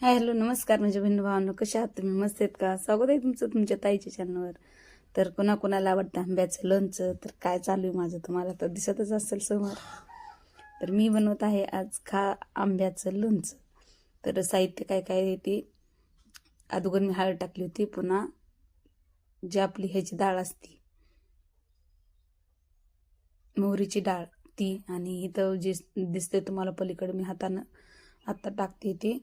Hi hello नमस्कार म्हणजे बहिण भावांनो कशा आहात तुम्ही? मस्त आहेत का? स्वागत आहे तुमचं तुमच्या ताईच्या चॅनलवर तर कोणाकोणाला आवडतं आंब्याचं लोणचं तर काय चालू आहे माझं? तुम्हाला तर दिसतच असेल समोर. तर मी बनवत आहे आज खा आंब्याचं लोणचं. तर साहित्य काय काय येते ते अगोदर मी हळद टाकली होती पुन्हा जी आपली ह्याची डाळ असती मोहरीची डाळ ती आणि इथं जे दिसते तुम्हाला पलीकडे मी हातानं आत्ता टाकते ती.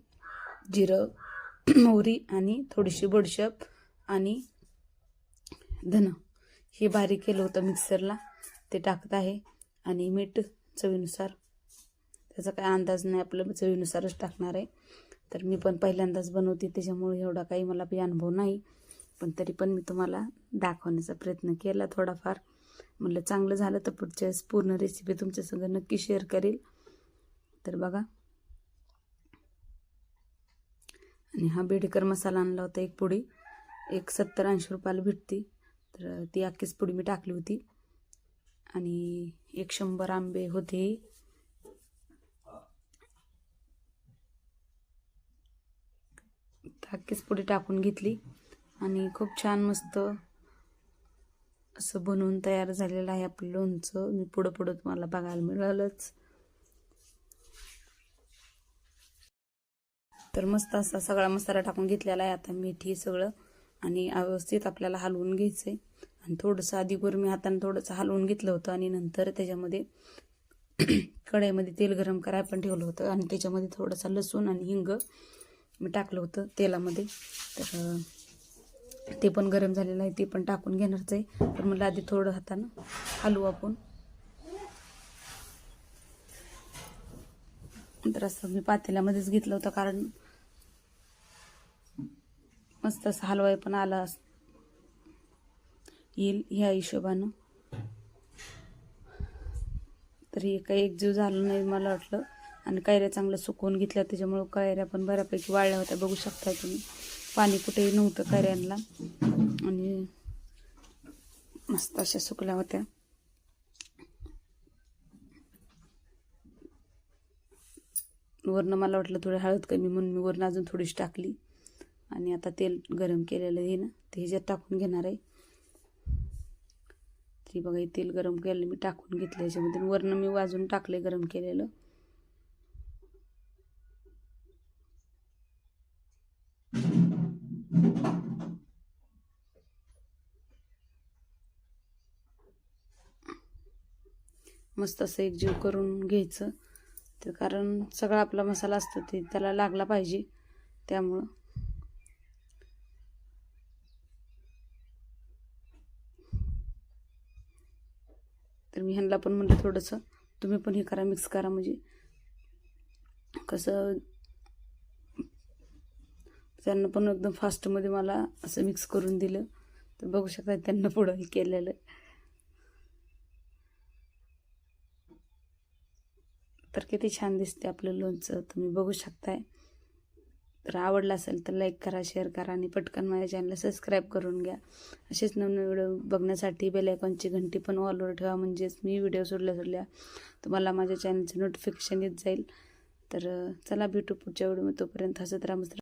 जिरं मोहरी आणि थोडीशी बडशप आणि धन. हे बारीक केलं होतं मिक्सरला. ते टाकत आहे आणि मीठ चवीनुसार. त्याचा काय अंदाज नाही आपलं चवीनुसारच टाकणार आहे. तर मी पण पहिल्यांदाच बनवते त्याच्यामुळे एवढा काही मला काही अनुभव नाही. पण तरी पण मी तुम्हाला दाखवण्याचा प्रयत्न केला थोडाफार. म्हटलं चांगलं झालं तर पुढच्या वेळेस पूर्ण रेसिपी तुमच्यासंग नक्की शेअर करेल. तर बघा आणि हा बेडेकर मसाला आणला होता एक पुडी. एक सत्तर ऐंशी रुपयाला भेटती. तर ती अख्खीच पुडी मी टाकली होती. आणि एक शंभर आंबे होते. अख्खीच पुडी टाकून घेतली. आणि खूप छान मस्त असं बनवून तयार झालेलं आहे आपलं लोणचं. मी पुढं पुढं तुम्हाला बघायला मिळालंच. तर मस्त असा सगळा मसाला टाकून घेतलेला आहे आता मीठ हे सगळं. आणि व्यवस्थित आपल्याला हलवून घ्यायचं आहे आणि थोडंसं आधी मी हाताने थोडंसं हलवून घेतलं होतं आणि नंतर त्याच्यामध्ये कढईमध्ये तेल गरम करायला पण ठेवलं होतं. आणि त्याच्यामध्ये थोडंसं लसूण आणि हिंग मी टाकलं होतं तेलामध्ये. तर ते पण गरम झालेलं आहे ते पण टाकून घेणारच आहे तर मला आधी थोडं हातानं हलवू आपण. तर असं मी पातेल्यामध्येच घेतलं होतं कारण मस्त असं हलवाई पण आला येईल ह्या हिशोबानं. तरी काही एकजीव झालं नाही मला वाटलं. आणि कैऱ्या चांगल्या सुकवून घेतल्या त्याच्यामुळं कैऱ्या पण बऱ्यापैकी वाळल्या होत्या. बघू शकता तुम्ही. पाणी कुठेही नव्हतं कैऱ्यांना. आणि मस्त अशा सुकल्या होत्या. वरनं मला वाटलं थोडी हळद कमी म्हणून मी वरनं अजून थोडीशी टाकली. आणि आता तेल गरम केलेलं आहे ना ते ह्याच्यात टाकून घेणार आहे. ती बघा हे तेल गरम केलं मी टाकून घेतलं ह्याच्यामध्ये. वरनं मी वाजून टाकले गरम केलेलं. मस्त असं एक जीव करून घ्यायचं. तर कारण सगळा आपला मसाला असतो ते त्याला लागला पाहिजे. त्यामुळं ह्यांना पण म्हटलं थोडंसं तुम्ही पण हे करा मिक्स करा म्हणजे. कसं त्यांना पण एकदम फास्टमध्ये मला असं मिक्स करून दिलं. तर बघू शकता त्यांना पुढं हे केलेलं. तर किती छान दिसते आपलं लोणचं. तुम्ही बघू शकताय. तर आवडला असेल तर लाईक करा शेअर करा आणि पटकन माझ्या चॅनलला सबस्क्राईब करून घ्या. असेच नवीन व्हिडिओ बघण्यासाठी बेल आयकॉनची घंटी पण ऑलवर ठेवा म्हणजेच मी व्हिडिओ सोडल्या सोडल्या तुम्हाला माझ्या चॅनलचं नोटिफिकेशन येत जाईल. तर चला भेटू पुढच्या व्हिडिओ तोपर्यंत हसत राहा.